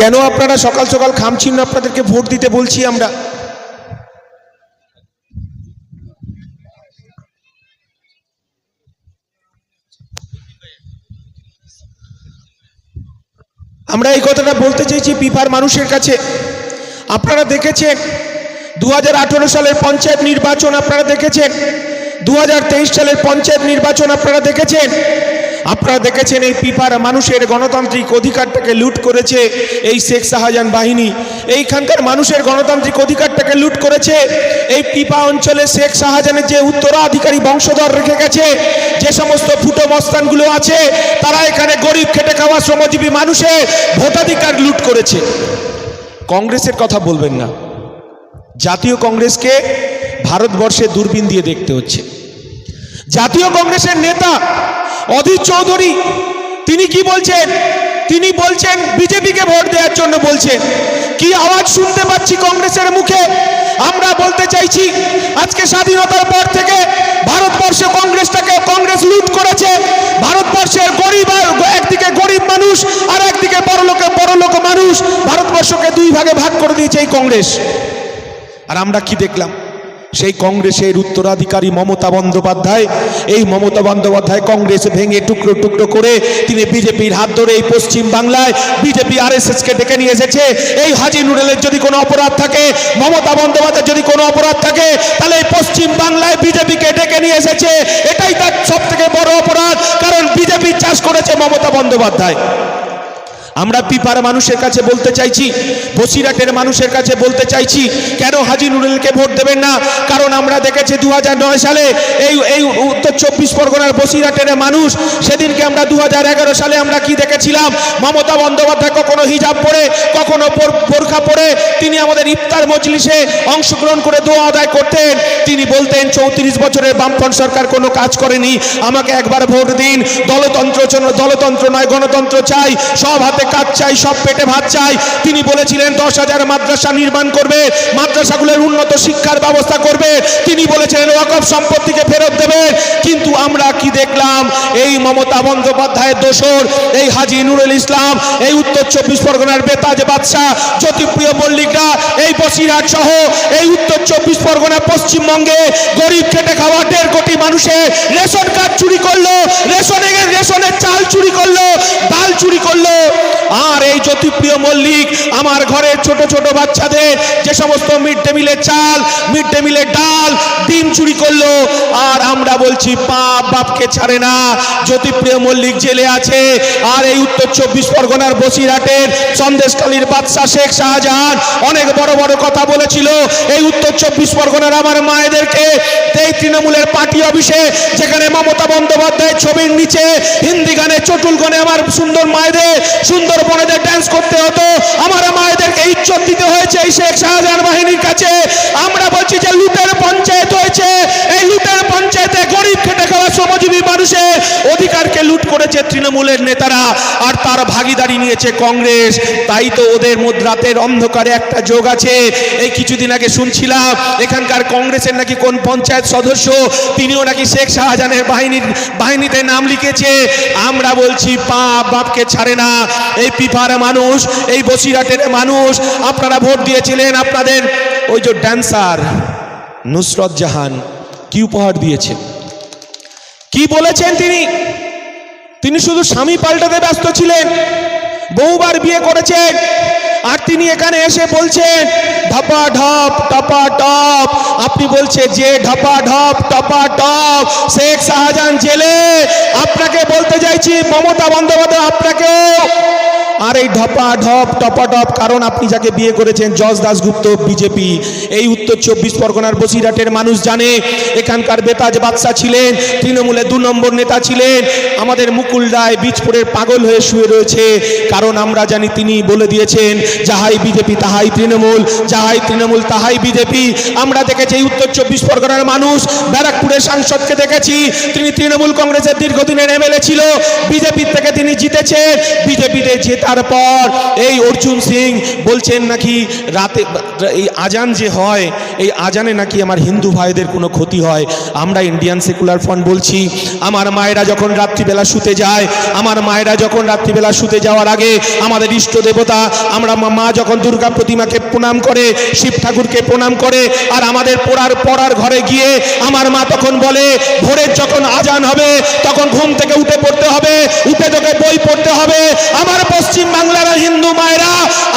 কেন আপনারা সকাল সকাল খামচিহ্ন আপনাদেরকে ভোট দিতে বলছি আমরা? আমরা এই কথাটা বলতে চাইছি পিপার মানুষের কাছে। আপনারা দেখেছেন দু সালের পঞ্চায়েত নির্বাচন আপনারা দেখেছেন দু সালের পঞ্চায়েত নির্বাচন আপনারা দেখেছেন আপনারা দেখেছেন এই পিপার মানুষের গণতান্ত্রিক অধিকারটাকে লুট করেছে এই শেখ শাহজাহান বাহিনী। এইখানকার মানুষের গণতান্ত্রিক অধিকারটাকে লুট করেছে এই পিপা অঞ্চলে শেখ শাহজাহানের যে উত্তরাধিকারী বংশধর রেখে গেছে, যে সমস্ত ফুটো মস্তানগুলো আছে, তারা এখানে গরিব খেটে খাওয়া শ্রমজীবী মানুষের ভোটাধিকার লুট করেছে। কংগ্রেসের কথা বলবেন না। জাতীয় কংগ্রেসকে ভারতবর্ষে দূরবীন দিয়ে দেখতে হচ্ছে। জাতীয় কংগ্রেসের নেতা অধীর চৌধুরী, তিনি কি বলছেন? তিনি বলছেন, বিজেপিকে ভোট দেওয়ার জন্য বলছেন। কি আওয়াজ শুনতে পাচ্ছি কংগ্রেসের মুখে? আমরা বলতে চাইছি, আজকে স্বাধীনতার পর থেকে ভারতবর্ষে কংগ্রেসটাকে কংগ্রেস লুট করেছে। ভারতবর্ষের গরিব একদিকে গরিব মানুষ আর একদিকে বড়লোকে বড়লোক মানুষ। ভারতবর্ষকে দুই ভাগে ভাগ করে দিয়েছে এই কংগ্রেস। আর আমরা কি দেখলাম? সেই কংগ্রেসের উত্তরাধিকারী মমতা বন্দ্যোপাধ্যায়, এই মমতা বন্দ্যোপাধ্যায় কংগ্রেস ভেঙে টুকরো টুকরো করে তিনি বিজেপির হাত ধরে এই পশ্চিম বাংলায় বিজেপি আর এস এসকে ডেকে নিয়ে এসেছে। এই হাজি নুডেলের যদি কোনো অপরাধ থাকে, মমতা বন্দ্যোপাধ্যায় যদি কোনো অপরাধ থাকে, তাহলে এই পশ্চিম বাংলায় বিজেপিকে ডেকে নিয়ে এসেছে। এটাই তার সব থেকে বড় অপরাধ, কারণ বিজেপি চাষ করেছে মমতা বন্দ্যোপাধ্যায়। আমরা পিপার মানুষের কাছে বলতে চাইছি, বসিরহাটের মানুষের কাছে বলতে চাইছি, কেন হাজি নুরুলকে ভোট দেবেন না? কারণ আমরা দেখেছি দু হাজার নয় সালে এই এই উত্তর চব্বিশ পরগনার বসিরহাটের মানুষ, সেদিনকে আমরা দু হাজার এগারো সালে আমরা কি দেখেছিলাম? মমতা বন্দ্যোপাধ্যায় কখনো হিজাব পরে, কখনো বোর- বোরখা পরে, তিনি আমাদের ইফতার মজলিসে অংশগ্রহণ করে দোয়া আদায় করতেন। তিনি বলতেন, চৌত্রিশ বছরের বামফ্রন্ট সরকার কোনো কাজ করেনি, আমাকে একবার ভোট দিন দলতন্ত্র দলতন্ত্র নয়, গণতন্ত্র চাই, সব হাতে কাজ চাই, সব পেটে ভাত চাই। তিনি বলেছিলেন, দশ হাজার মাদ্রাসা নির্মাণ করবে, মাদ্রাসাগুলোর উন্নত শিক্ষার ব্যবস্থা করবে। তিনি বলেছিলেন, ওয়াকফ সম্পত্তিকে ফেরত দেবে। কিন্তু আমরা কি দেখলাম? এই মমতা বন্দ্যোপাধ্যায়ের দোসর, এই হাজি নুরুল ইসলাম, এই উত্তর চব্বিশ পরগনার বেতাজ বাদশাহ, জ্যোতিপ্রিয় মল্লিকরা, এই বসিরহাট সহ, এই উত্তর চব্বিশ পরগনা পশ্চিমবঙ্গে গরিব খেটে খাওয়া দেড় কোটি মানুষের রেশন কার্ড চুরি করল রেশনে রেশনের চাল চুরি করল, ডাল চুরি করল। আর এই জ্যোতিপ্রিয় মল্লিক, আমার ঘরের ছোট ছোট বাচ্চাদের যে সমস্ত মিড ডে মিলের চাল, মিড ডে মিলের ডাল, ডিম চুরি করল, আর আমরা বলছি পাপ বাপকে ছাড়ে না। জ্যোতিপ্রিয় মল্লিক জেলে আছে, আর এই উত্তর চব্বিশ পরগনার বসিরহাটের সন্দেশকালীর বাদশাহ শেখ শাহজাহান অনেক বড় বড় কথা বলেছিল। এই উত্তর চব্বিশ পরগনার আমার মায়েদেরকে, এই তৃণমূলের পার্টি অফিসে, যেখানে মমতা বন্দ্যোপাধ্যায় ছবির নিচে, হিন্দি গানে, চটুল গানে আমার সুন্দর মায়েদের সুন্দর বোনেদের ড্যান্স করতে হতো। আমার মায়েদেরকে ইজ্জত দিতে হয়েছে এই শেখ শাহজাহান বাহিনীর কাছে। আমরা বলছি যে লুটের পঞ্চায়েত হয়েছে। এই লুটের পঞ্চায়েতে গরিব খেটে খাওয়া শ্রমজীবী মানুষের অধিকারকে লুট করেছে তৃণমূলের নেতারা আর তার ভাগিদারি নিয়েছে কংগ্রেস। তাই তো ওদের রাতের অন্ধকারে একটা যোগ আছে। এই কিছুদিন আগে শুনছিলাম, এখানকার কংগ্রেসের নাকি কোন পঞ্চায়েত সদস্য, তিনিও নাকি শেখ শাহজাহানের বাহিনীর, বাহিনীতে নাম লিখেছে। আমরা বলছি, পাপ বাপকে ছাড়ে না। এই পিপার মানুষ, এই বসিরহাটের মানুষ, আপনারা ভোট দিয়েছিলেন আপনাদের। ওই যে ড্যান্সার নুসরত জাহান, কি উপহার দিয়েছে কি বলেছেন তিনি? তিনি শুধু স্বামী পাল্টাতে ব্যস্ত ছিলেন। বহুবার বিয়ে করেছেন। আর তিনি এখানে এসে বলছেন, ঢপা ঢপ, টপা টপ। আপনি বলছে যে, ঢাপা ঢপ, টপা টপ, শেখ শাহজাহান জেলে। আপনাকে বলতে চাইছি, মমতা বন্দ্যোপাধ্যায় আপনাকেও। আর এই ঢপা ঢপ টপা টপ কারণ আপনি যাকে বিয়ে করেছেন, যশ দাসগুপ্ত বিজেপি। এই উত্তর চব্বিশ পরগনার বসিরহাটের মানুষ জানে, এখানকার বেতাজ বাদশা ছিলেন তৃণমূলের দু নম্বর নেতা ছিলেন। আমাদের মুকুল রায় বীজপুরের পাগল হয়ে শুয়ে রয়েছে। কারণ আমরা জানি তিনি বলে দিয়েছেন, যাহাই বিজেপি তাহাই তৃণমূল, যাহাই তৃণমূল তাহাই বিজেপি। আমরা দেখেছি উত্তর চব্বিশ পরগনার মানুষ, ব্যারাকপুরের সাংসদকে দেখেছি। তিনি তৃণমূল কংগ্রেসের দীর্ঘদিনের এমএলএ ছিল। বিজেপির থেকে তিনি জিতেছেন। বিজেপিতে জেতার শোনার পর এই অর্জুন সিং বলছেন নাকি রাতে, এই আজান যে হয়, এই আজানে নাকি আমার হিন্দু ভাইদের কোনো ক্ষতি হয়। আমরা ইন্ডিয়ান সেকুলার ফ্রন্ট বলছি, আমার মায়েরা যখন রাত্রিবেলা শুতে যায়, আমার মায়েরা যখন রাত্রিবেলা শুতে যাওয়ার আগে আমাদের ইষ্ট দেবতা, আমরা মা- মা যখন দুর্গা প্রতিমাকে প্রণাম করে, শিব ঠাকুরকে প্রণাম করে, আর আমাদের পড়ার পড়ার ঘরে গিয়ে আমার মা তখন বলে, ভোরের যখন আজান হবে, তখন ঘুম থেকে উঠে পড়তে হবে, উঠে তোকে বই পড়তে হবে, আমার পশ্চিম বাংলার হিন্দু মায়েরা,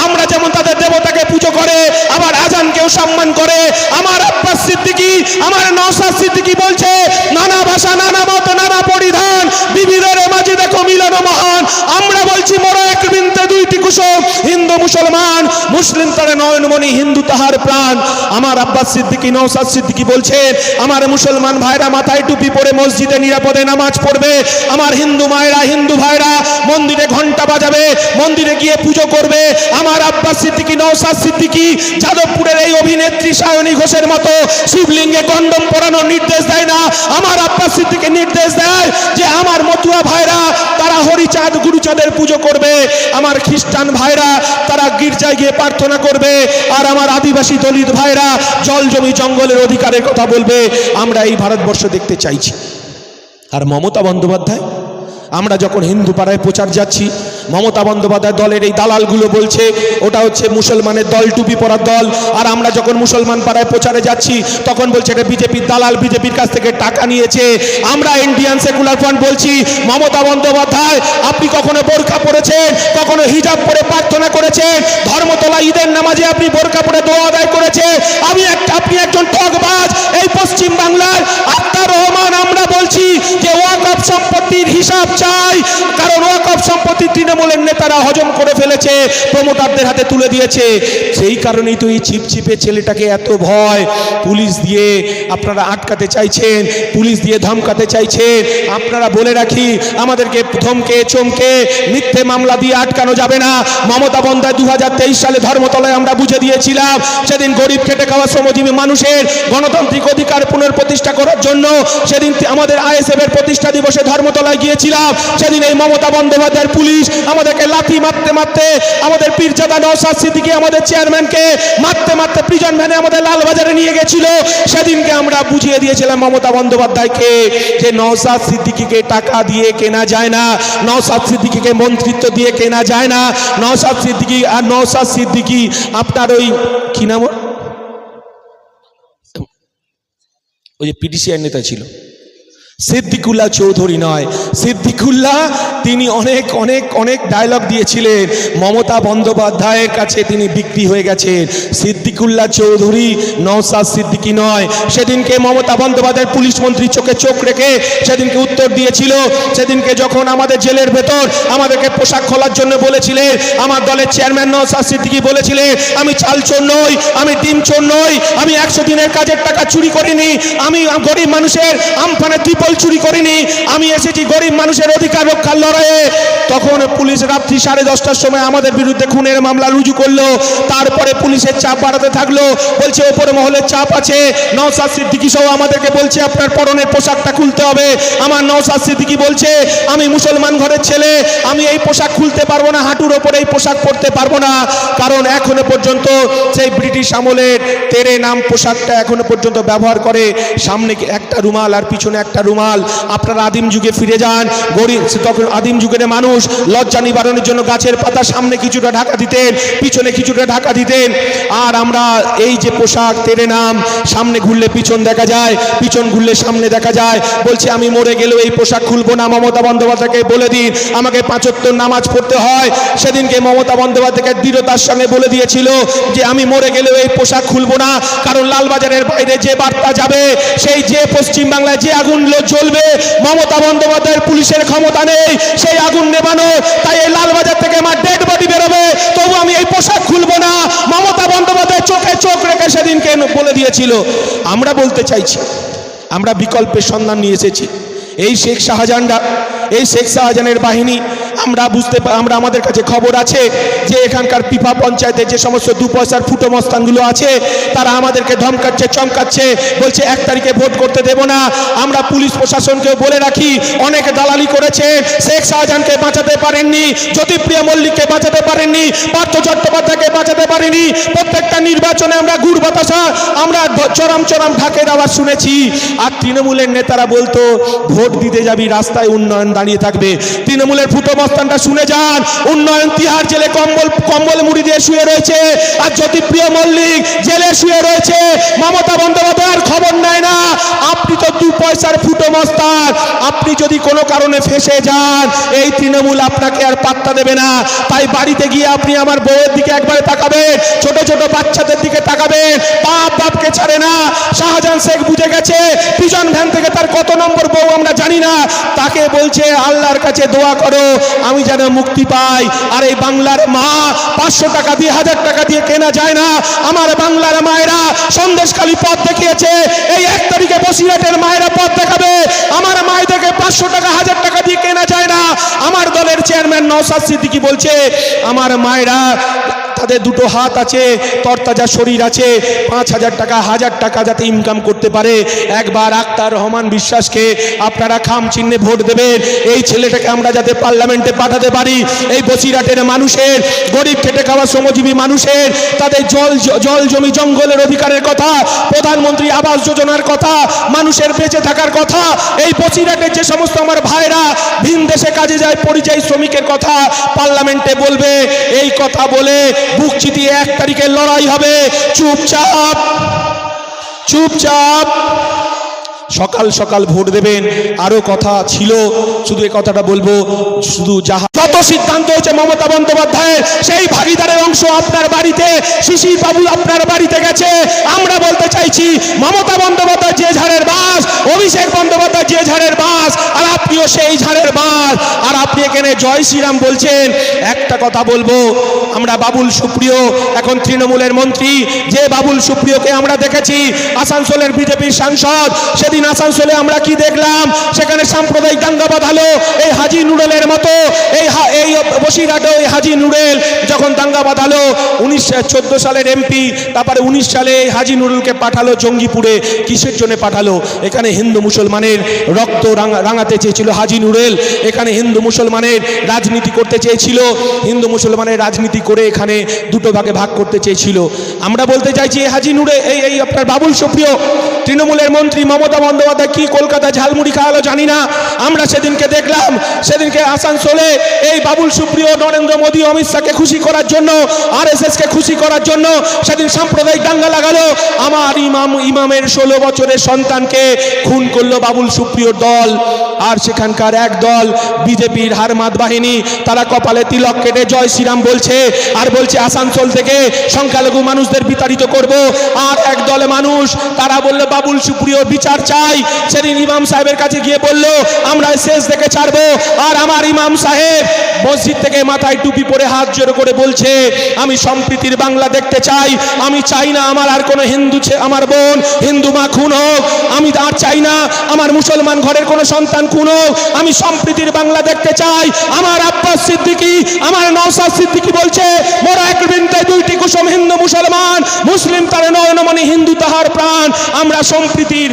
আমরা যেমন তাদের দেবতাকে পুজো করে আবার আজানকেও সম্মান করে, আমার আব্বাস সিদ্দিকি, আমার নওসাদ সিদ্দিকি বলছে, নানা ভাষা, নানা মত, নানা পরিধান, বিবিধের মাঝে দেখো মিলন মহান। আমরা বলছি মরো এক বৃন্তে দুইটি কুসুম, হিন্দু মুসলমান। মুসলিম তারা নয়নমণি হিন্দু তাহার প্রাণ। আমার আব্বাস সিদ্দিকি নওসাদ সিদ্দিকি বলছেন, আমার মুসলমান ভাইরা মাথায় টুপি পরে মসজিদে নিরাপদে নামাজ পড়বে। আমার হিন্দু মায়েরা, হিন্দু ভাইরা মন্দিরে ঘণ্টা বাজাবে, মন্দিরে গিয়ে পুজো করবে। আমার আব্বাস সিদ্দিকি নওসাদ সিদ্দিকি যাদবপুরের এই অভিনেত্রী সায়নী ঘোষের মতো শিবলিঙ্গে কন্ডম পরানোর নির্দেশ দেয় না। আমার আব্বাস সিদ্দিকি নির্দেশ দেয় যে, আমার মতুয়া ভাইরা হরিচাঁদ গুরুচাঁদের পুজো করবে। আমার খ্রিস্টান ভাইরা, তারা গির্জায় গিয়ে প্রার্থনা করবে। আর আমার আদিবাসী দলিত ভাইরা, জল জমি জঙ্গলের অধিকারের কথা বলবে। আমরা এই ভারতবর্ষ দেখতে চাইছি। আর মমতা বন্দ্যোপাধ্যায়, আমরা যখন হিন্দু পাড়ায় প্রচার যাচ্ছি মমতা বন্দ্যোপাধ্যায় দলের এই দালালগুলো বলছে, ওটা হচ্ছে মুসলমানের দল, টুপি পরার দল। আর আমরা যখন মুসলমান পাড়ায় প্রচারে যাচ্ছি, তখন বলছে এটা বিজেপির দালাল, বিজেপির কাছ থেকে টাকা নিয়েছে। আমরা ইন্ডিয়ান সেকুলার ফ্রন্ট বলছি, মমতা বন্দ্যোপাধ্যায়, আপনি কখনো বোরখা পরেছেন? কখনো হিজাব পরে প্রার্থনা করেছেন? ধর্মতলা ঈদের নামাজে আপনি বোরখা পরে দোয়া আদায় করেছেন? আমি একটা, আপনি একজন ঠকবাজ এই পশ্চিম বাংলার আত্মার রহমান আমরা বলছি যে ওয়াকফ সম্পত্তির হিসাব চাই। কারণ ওয়াকফ সম্পত্তি তৃণমূলের নেতারা হজম করে ফেলেছে, প্রমোটারদের হাতে তুলে দিয়েছে। সেই কারণেই তো এই চিপচিপে ছেলেটাকে এত ভয়। পুলিশ দিয়ে আপনারা আটকাতে চাইছেন, পুলিশ দিয়ে ধমকাতে চাইছেন। আপনারা বলে রাখি, আমাদেরকে ধমকে, চমকে, মিথ্যে মামলা দিয়ে আটকানো যাবে না। মমতা বন্দ্যোপাধ্যায় দু সালে ধর্মতলায় আমরা বুঝে দিয়েছিলাম, সেদিন গরিব খেটে খাওয়া শ্রমজীবী মানুষের গণতান্ত্রিক অধিকার পুনঃপ্রতিষ্ঠা করার জন্য সেদিন আমাদের আইএসএফ এর প্রতিষ্ঠা দিবসে ধর্মতলায় গিয়েছিলাম। সেদিন এই মমতা বন্দ্যোপাধ্যায়ের পুলিশ আমাদেরকে লাথি মারতে মারতে আমাদের পীরজাদা নওসাদ সিদ্দিকী আমাদের চেয়ারম্যানকে মারতে মারতে প্রিজন ভ্যানে আমাদের লালবাজারে নিয়ে গেছিল সেদিনকে আমরা বুঝিয়ে দিয়েছিলাম মমতা বন্দ্যোপাধ্যায়কে যে নওসাদ সিদ্দিকীকে টাকা দিয়ে কেনা যায় না নওসাদ সিদ্দিকীকে মন্ত্রিত্ব দিয়ে কেনা যায় না নওসাদ সিদ্দিকী আর নওসাদ সিদ্দিকী আপনার ওই কি নাম? ওই যে পিটিসিআর নেতা ছিল সিদ্দিকুল্লাহ চৌধুরী নয়। সিদ্দিকুল্লাহ, তিনি অনেক অনেক অনেক ডায়লগ দিয়েছিলেন। মমতা বন্দ্যোপাধ্যায়ের কাছে তিনি বিক্রি হয়ে গেছেন। সিদ্দিকুল্লাহ চৌধুরী নওসাদ সিদ্দিকী নয়। সেদিনকে মমতা বন্দ্যোপাধ্যায়ের পুলিশ মন্ত্রী চোখে চোখ রেখে সেদিনকে উত্তর দিয়েছিল। সেদিনকে যখন আমাদের জেলের ভেতর আমাদেরকে পোশাক খোলার জন্য বলেছিলেন, আমার দলের চেয়ারম্যান নওসাদ সিদ্দিকী বলেছিলেন, আমি চাল চোর নই, আমি ডিম চোর নই, আমি একশো দিনের কাজের টাকা চুরি করিনি, আমি গরিব মানুষের আমফানের ত্রিপল চুরি করিনি, আমি এসেছি গরিব মানুষের অধিকার রক্ষার লড়াইয়ে। তখন পুলিশ রাত্রি সাড়ে দশটার সময় আমাদের বিরুদ্ধে খুনের মামলা রুজু করল। তারপরে পুলিশের চাপ বাড়াতে থাকল, বলছে, ওপরে মহলের চাপ আছে। নওসাদ সিদ্দিকী সহ আমাদেরকে বলছে, আপনার পরনের পোশাকটা খুলতে হবে। আমার নওসাদ সিদ্দিকী বলছে, আমি মুসলমান ঘরের ছেলে, আমি এই পোশাক খুলতে পারব না, হাঁটুর ওপরে এই পোশাক পরতে পারব না। কারণ এখনও পর্যন্ত সেই ব্রিটিশ আমলের তেরে নাম পোশাকটা এখনও পর্যন্ত ব্যবহার করে। সামনে একটা রুমাল আর পিছনে একটা রুমাল? আপনারা আদিম যুগে ফিরে যান। গরিব তখন আদিম যুগের মানুষ। লজ্জা নিবারণের জন্য গাছের পাতা সামনে কিছুটা ঢাকা দিতেন, পিছনে কিছুটা ঢাকা দিতেন। আর আমরা এই যে পোশাক তেরে নাম, সামনে ঘুরলে পিছন দেখা যায়, পিছন ঘুরলে সামনে দেখা যায়। বলছে, আমি মরে গেলেও এই পোশাক খুলবো না। মমতা বন্দ্যোপাধ্যায়কে বলে দিন, আমাকে পাঁচত্তর নামাজ পড়তে হয়। সেদিনকে মমতা বন্দ্যোপাধ্যায়কে দৃঢ়তার সঙ্গে বলে দিয়েছিল যে, আমি মরে গেলেও এই পোশাক খুলবো না। কারণ লালবাজারের বাইরে যে বার্তা যাবে, সেই যে পশ্চিম বাংলায় যে আগুন জ্বলবে, মমতা বন্দ্যোপাধ্যায়ের পুলিশের ক্ষমতা নেই। সেই আগুন নেবানো তাই এই লালবাজার থেকে আমার ডেড বডি বেরোবে। তবু আমি এই পোশাক খুলবো না। মমতা বন্দ্যোপাধ্যায় চোখে রেখে সেদিনকে বলে দিয়েছিল? আমরা বলতে চাইছি, আমরা বিকল্পের সন্ধান নিয়ে এসেছি। এই শেখ শাহজাহানরা, এই শেখ শাহজাহানের বাহিনী আমরা বুঝতে আমরা আমাদের কাছে খবর আছে যে এখানকার পিপা পঞ্চায়েতে যে সমস্ত দু পয়সার ফুটো মস্তানগুলো আছে, তারা আমাদেরকে ধমকাচ্ছে, চমকাচ্ছে, বলছে এক তারিখে ভোট করতে দেব না। আমরা পুলিশ প্রশাসনকেও বলে রাখি, অনেক দালালি করেছে, শেখ শাহজাহানকে বাঁচাতে পারেননি, জ্যোতিপ্রিয় মল্লিককে বাঁচাতে পারেননি, পার্থ চট্টোপাধ্যায়কে বাঁচাতে পারেনি। প্রত্যেকটা নির্বাচনে আমরা গুড় বাতাসা, আমরা চরম চরম ঢাকে আওয়াজ শুনেছি। আর তৃণমূলের নেতারা বলতো, ভোট দিতে যাবি, রাস্তায় উন্নয়ন দাঁড়িয়ে থাকবে। তৃণমূলের ফুটো মস্তানটা শুনে যান। উন্নয়ন তিহার জেলে কম্বল কম্বল মুড়ি দিয়ে শুয়ে রয়েছে। আর জ্যোতিপ্রিয় মল্লিক জেলে শুয়ে রয়েছে। মমতা বন্দ্যোপাধ্যায়ের খবর নেয় না। আপনি তো দু পয়সার ফুটো মস্তান। আপনি যদি কোনো কারণে ফেসে যান, এই তৃণমূল আপনাকে আর পাত্তা দেবে না। তাই বাড়িতে গিয়ে আপনি আমার বউয়ের দিকে একবারে তাকাবেন, ছোট ছোট বাচ্চাদের দিকে তাকাবেন। বাপ বাপকে ছাড়ে না। শাহজাহান শেখ বুঝে গেছে পিজন ভ্যান থেকে তার কত নম্বর বউ আমরা জানি না। তাকে বলছে, আল্লাহর কাছে দোয়া করো। আমি যেন মুক্তি পাই। আর এই বাংলার মা পাঁচশো টাকা দিয়ে, হাজার টাকা দিয়ে কেনা যায় না। আমার বাংলার মায়েরা সন্দেশখালী পথ দেখিয়েছে। এই এক তারিখে বসিরহাটের মায়েরা পথ দেখাবে। আমার মায়েদেরকে পাঁচশো টাকা, হাজার টাকা দিয়ে কেনা যায় না। আমার দলের চেয়ারম্যান নওসাদ সিদ্দিকি বলছে, আমার মায়েরা তাদের দুটো হাত আছে, তরতাজা শরীর আছে, পাঁচ হাজার টাকা হাজার টাকা যাতে ইনকাম করতে পারে। একবার আক্তার রহমান বিশ্বাসকে আপনারা খাম চিহ্নে ভোট দেবেন। এই ছেলেটাকে আমরা যাতে পার্লামেন্টে পাঠাতে পারি। এই বসিরাটের মানুষের, গরিব খেটে খাওয়া শ্রমজীবী মানুষের, তাদের জল জল জমি জঙ্গলের অধিকারের কথা, প্রধানমন্ত্রী আবাস যোজনার কথা, মানুষের বেঁচে থাকার কথা, এই বসিরাটের যে সমস্ত আমার ভাইরা, ভিন দেশে কাজে যায়, পরিযায়ী শ্রমিকের কথা পার্লামেন্টে বলবে। এই কথা বলে বুক চিতিয়ে এক তারিখে লড়াই হবে। চুপচাপ চুপচাপ। সকাল সকাল ভোট দেবেন। আরও কথা ছিল, শুধু এই কথাটা বলব, শুধু যাহা যত সিদ্ধান্ত হয়েছে মমতা বন্দ্যোপাধ্যায়ের, সেই ভাগিদারের অংশ আপনার বাড়িতে, শিশির বাবু আপনার বাড়িতে গেছে। আমরা বলতে চাইছি, মমতা বন্দ্যোপাধ্যায় যে ঝাড়ের বাস, অভিষেক বন্দ্যোপাধ্যায় যে ঝাড়ের বাস, আর আপনিও সেই ঝাড়ের বাস। আর আপনি এখানে জয় শ্রীরাম বলছেন, একটা কথা বলব, আমরা বাবুল সুপ্রিয়, এখন তৃণমূলের মন্ত্রী, যে বাবুল সুপ্রিয়কে আমরা দেখেছি, আসানসোলের বিজেপির সাংসদ, সেদিন আসানসোলে আমরা কি দেখলাম? সেখানে সাম্প্রদায়িক দাঙ্গা বাঁধালো এই হাজি নুডেলের মতো, এই এই বসিরহাটে এই হাজি নুডেল যখন দাঙ্গা বাঁধালো উনিশ সালের এমপি, তারপরে উনিশ সালে এই হাজি নুডেলকে পাঠালো জঙ্গিপুরে, কিসের জন্য পাঠালো? এখানে হিন্দু মুসলমানের রক্ত রাঙা- রাঙাতে চেয়েছিল হাজি নুরেল। এখানে হিন্দু মুসলমানের রাজনীতি করতে চেয়েছিল। হিন্দু মুসলমানের রাজনীতি করে এখানে দুটো ভাগে ভাগ করতে চেয়েছিল। আমরা বলতে চাইছি, এই হাজি নুরে এই এই আপনার বাবুল সুপ্রিয় তৃণমূলের মন্ত্রী মমতা বন্দ্যোপাধ্যায় কি কলকাতা ঝালমুড়ি খাওয়ালো জানি না। আমরা সেদিনকে দেখলাম, সেদিনকে আসানসোলে এই বাবুল সুপ্রিয়, নরেন্দ্র মোদী, অমিত শাহকে খুশি করার জন্য আর কে খুশি করার জন্য সেদিন সাম্প্রদায়িক দাঙ্গা লাগালো। আমার ইমাম, ইমামের ষোলো বছরের সন্তানকে খুন করল বাবুল সুপ্রিয় দল। আর সেখানকার এক দল, বিজেপির হারমাত বাহিনী, তারা কপালে তিলক কেটে জয় শ্রীরাম বলছে, আর বলছে আসানসোল থেকে সংখ্যালঘু মানুষদের বিতাড়িত করব। আর এক দলে মানুষ, তারা বলল বাবুল সুপ্রিয় বিচার চাই সেদিন ইমাম সাহেবের কাছে গিয়ে বলল, আমরা শেষ দেখে ছাড়বো। আর আমার ইমাম সাহেব মসজিদ থেকে মাথায় টুপি পরে হাত জোর করে বলছে, আমি সম্প্রীতির বাংলা দেখতে চাই। আমি চাই না আমার আর কোনো হিন্দু আমার বোন, হিন্দু মা খুন হোক। আমি আর চাই না আমার মুসলমান ঘরের কোনো সন্তান খুন হোক। আমি সম্প্রীতির বাংলা দেখতে চাই। আমার আব্বাস সিদ্দিকি, আমার নওসাদ সিদ্দিকি বলছে, মোরা এক বৃন্তে দুইটি কুসুম হিন্দু মুসলমান, মুসলিম তার নয়নমণি হিন্দু তাহার প্রাণ। আমরা সম্প্রীতির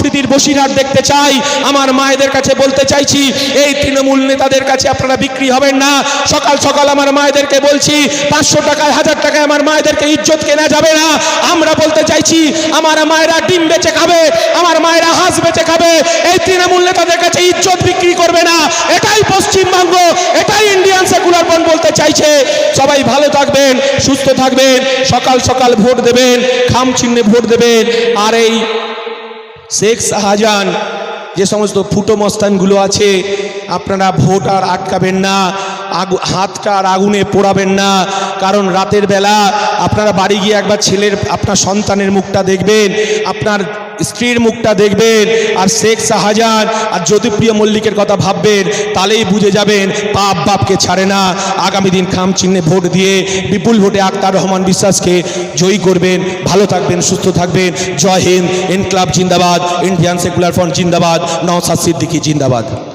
সম্প্রীতির বসিরহাট দেখতে চাই। আমার মায়েদের কাছে বলতে চাইছি, এই তৃণমূল নেতাদের কাছে আপনারা বিক্রি হবেন না। সকাল সকাল আমার মায়েদেরকে বলছি, পাঁচশো টাকায়, হাজার টাকায় আমার মায়েদেরকে ইজ্জত কেনা যাবে না। আমরা বলতে চাইছি, আমার মায়েরা ডিম বেচে খাবে, আমার মায়েরা হাঁস বেচে খাবে। এই তৃণমূল নেতাদের কাছে ইজ্জত বিক্রি করবে না। এটাই পশ্চিমবঙ্গ, এটাই ইন্ডিয়ান সেকুলার ফ্রন্ট বলতে চাইছে। সবাই ভালো থাকবেন, সুস্থ থাকবেন, সকাল সকাল ভোট দেবেন, খাম চিহ্নে ভোট দেবেন, আর এই শেখ শাহজাহান যে সমস্ত ফুটো মস্তানগুলো আছে আপনারা ভোট আর আটকাবেন না। আগু, হাতটা আর আগুনে পোড়াবেন না। কারণ রাতের বেলা আপনারা বাড়ি গিয়ে একবার ছেলের, আপনার সন্তানের মুখটা দেখবেন, আপনার স্ত্রীর মুখটা দেখবেন, আর শেখ শাহজাহান আর জ্যোতিপ্রিয় মল্লিকের কথা ভাববেন, তাহলেই বুঝে যাবেন পাপ বাপকে ছাড়ে না। আগামী দিন খাম চিহ্নে ভোট দিয়ে বিপুল ভোটে আক্তার রহমান বিশ্বাসকে জয়ী করবেন। ভালো থাকবেন, সুস্থ থাকবেন। জয় হিন্দ ইনকলাব জিন্দাবাদ, ইন্ডিয়ান সেকুলার ফ্রন্ট জিন্দাবাদ নওসাদ সিদ্দিকি জিন্দাবাদ।